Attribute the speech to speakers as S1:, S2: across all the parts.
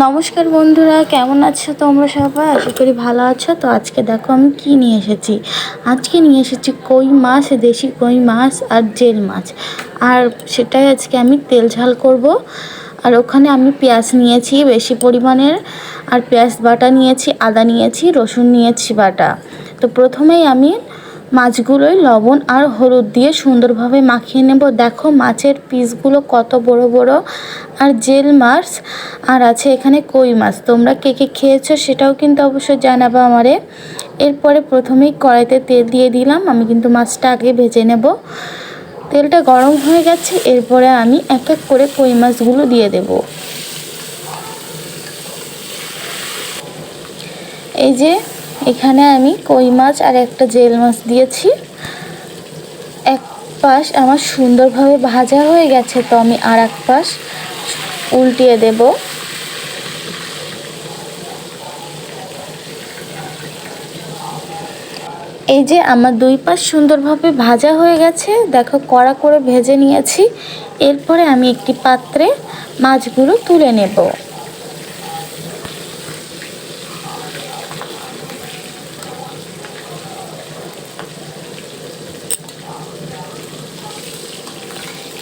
S1: নমস্কার বন্ধুরা, কেমন আছো তোমরা সবাই? আশা করি ভালো আছো। তো আজকে দেখো আমি কি নিয়ে এসেছি। আজকে নিয়ে এসেছি কই মাছ, দেশি কই মাছ আর জেল মাছ। আর সেটাই আজকে আমি তেল ঝাল করব। আর ওখানে আমি পেঁয়াজ নিয়েছি বেশি পরিমাণের। আর পেঁয়াজ বাটা নিয়েছি, আদা নিয়েছি, রসুন নিয়েছি বাটা। তো প্রথমেই আমি মাছগুলোই লবণ আর হলুদ দিয়ে সুন্দরভাবে মাখিয়ে নেব। দেখো মাছের পিসগুলো কত বড় বড়। আর জেল মাছ, আর আছে এখানে কই মাছ। তোমরা কে কে খেয়েছো সেটাও কিন্তু অবশ্যই জানাব আমারে। এরপরে প্রথমেই কড়াইতে তেল দিয়ে দিলাম। আমি কিন্তু মাছটা আগে ভেজে নেব। তেলটা গরম হয়ে গেছে, এরপরে আমি এক এক করে কই মাছগুলো দিয়ে দেব। এই যে এখানে আমি কই মাছ আর একটা জেল মাছ দিয়েছি। এক পাশ আমার সুন্দরভাবে ভাজা হয়ে গেছে, তো আমি আর এক পাশ উল্টিয়ে দেব। এই যে আমার দুই পাশ সুন্দরভাবে ভাজা হয়ে গেছে, দেখো কড়া করে ভেজে নিয়েছি। এরপরে আমি একটি পাত্রে মাছগুলো তুলে নেব।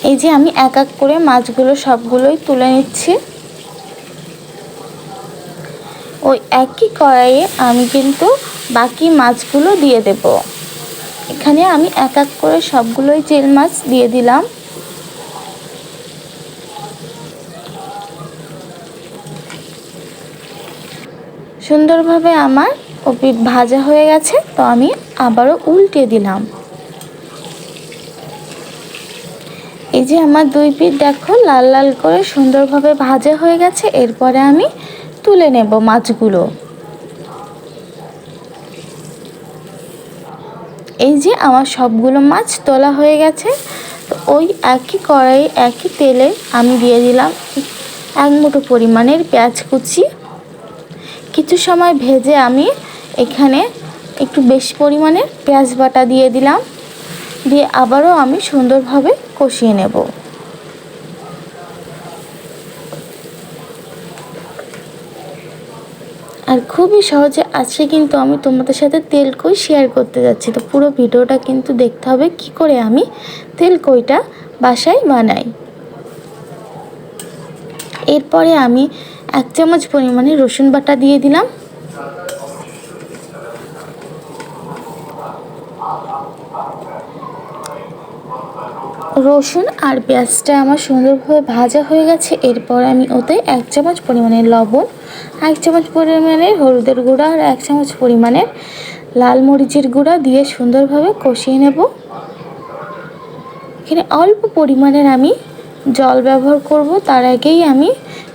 S1: এই যে আমি এক এক করে মাছগুলো সবগুলোই তুলে নিচ্ছি। ওই একই কড়াইয়ে আমি কিন্তু বাকি মাছগুলো দিয়ে দেব। এখানে আমি এক এক করে সবগুলোই জেল মাছ দিয়ে দিলাম। সুন্দরভাবে আমার ভাজা হয়ে গেছে, তো আমি আবারও উল্টে দিলাম। এই যে আমার দুই পিঠ দেখো, লাল লাল করে সুন্দরভাবে ভাজা হয়ে গেছে। এরপরে আমি তুলে নেব মাছগুলো। এই যে আমার সবগুলো মাছ তোলা হয়ে গেছে। তো ওই একই কড়াই, একই তেলে আমি দিয়ে দিলাম এক মুঠো পরিমাণের পেঁয়াজ কুচি। কিছু সময় ভেজে আমি এখানে একটু বেশি পরিমাণের পেঁয়াজ বাটা দিয়ে দিলাম। দিয়ে আবারও আমি সুন্দরভাবে কষিয়ে নেব। আর খুবই সহজে আজকে কিন্তু আমি তোমাদের সাথে তেল কই শেয়ার করতে যাচ্ছি। তো পুরো ভিডিওটা কিন্তু দেখতে হবে কি করে আমি তেল কইটা বাসায় বানাই। এরপরে আমি এক চামচ পরিমাণে রসুন বাটা দিয়ে দিলাম। রসুন আর পেঁয়াজটা আমার সুন্দরভাবে ভাজা হয়ে গেছে। এরপর আমি ওতে এক চামচ পরিমাণের লবণ, এক চামচ পরিমাণের হলুদের গুঁড়া আর এক চামচ পরিমাণের লাল মরিচের গুঁড়া দিয়ে সুন্দরভাবে কষিয়ে নেব। এখানে অল্প পরিমাণের আমি জল ব্যবহার করব। তার আগেই আমি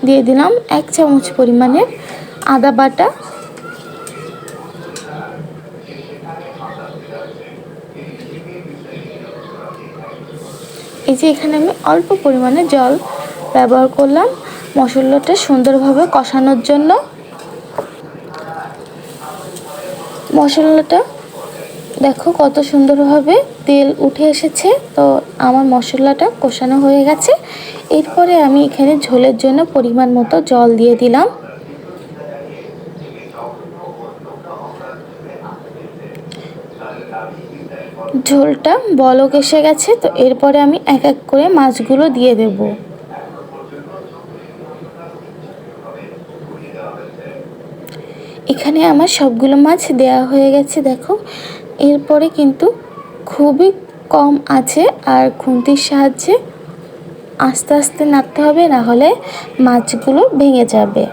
S1: দিয়ে দিলাম এক চামচ পরিমাণের আদা বাটা। এই যে এখানে আমি অল্প পরিমাণে জল ব্যবহার করলাম। মশলাটা সুন্দরভাবে কষানোর জন্য। মশলাটা দেখো কত সুন্দরভাবে তেল উঠে এসেছে। তো আমার মশলাটা কষানো হয়ে গেছে। এরপরে আমি এখানে ঝোলের জন্য পরিমাণ মতো জল দিয়ে দিলাম। ঝোলটা বলক এসে গেছে, তো এরপরে আমি এক এক করে মাছগুলো দিয়ে দেব। এখানে আমার সবগুলো মাছ দেয়া হয়ে গেছে, দেখো। এরপরে কিন্তু খুবই কম আছে আর খুন্তির সাহায্যে আস্তে আস্তে নাড়তে হবে, না হলে মাছগুলো ভেঙে যাবে।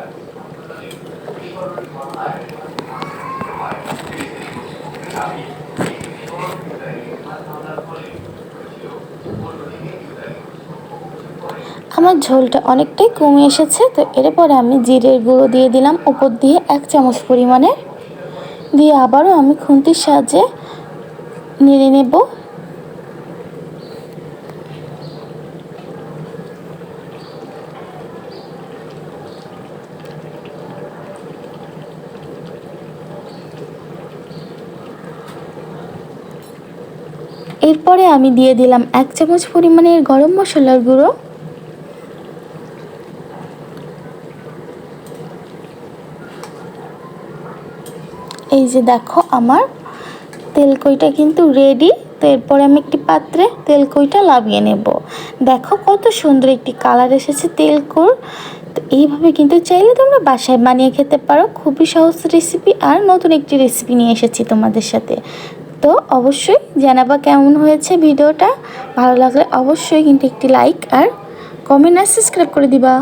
S1: আমার ঝোলটা অনেকটাই কমে এসেছে, তো এরপরে আমি জিরের গুঁড়ো দিয়ে দিলাম, উপর দিয়ে এক চামচ পরিমাণে। দিয়ে আবারও আমি খুন্তির সাহায্যে নেড়ে নেব। এরপরে আমি দিয়ে দিলাম এক চামচ পরিমাণের গরম মশলার গুঁড়ো। এই যে দেখো আমার তেলকইটা কিন্তু রেডি তো এরপরে আমি একটি পাত্রে তেলকইটা লাভিয়ে নেব। দেখো কত সুন্দর একটি কালার এসেছে তেলকুর। তো এইভাবে কিন্তু চাইলে তোমরা বাসায় বানিয়ে খেতে পারো। খুবই সহজ রেসিপি আর নতুন একটি রেসিপি নিয়ে এসেছি তোমাদের সাথে। তো অবশ্যই জানাবা কেমন হয়েছে ভিডিওটা। ভালো লাগলে অবশ্যই কিন্তু একটি লাইক আর কমেন্ট আর সাবস্ক্রাইব করে দিবা।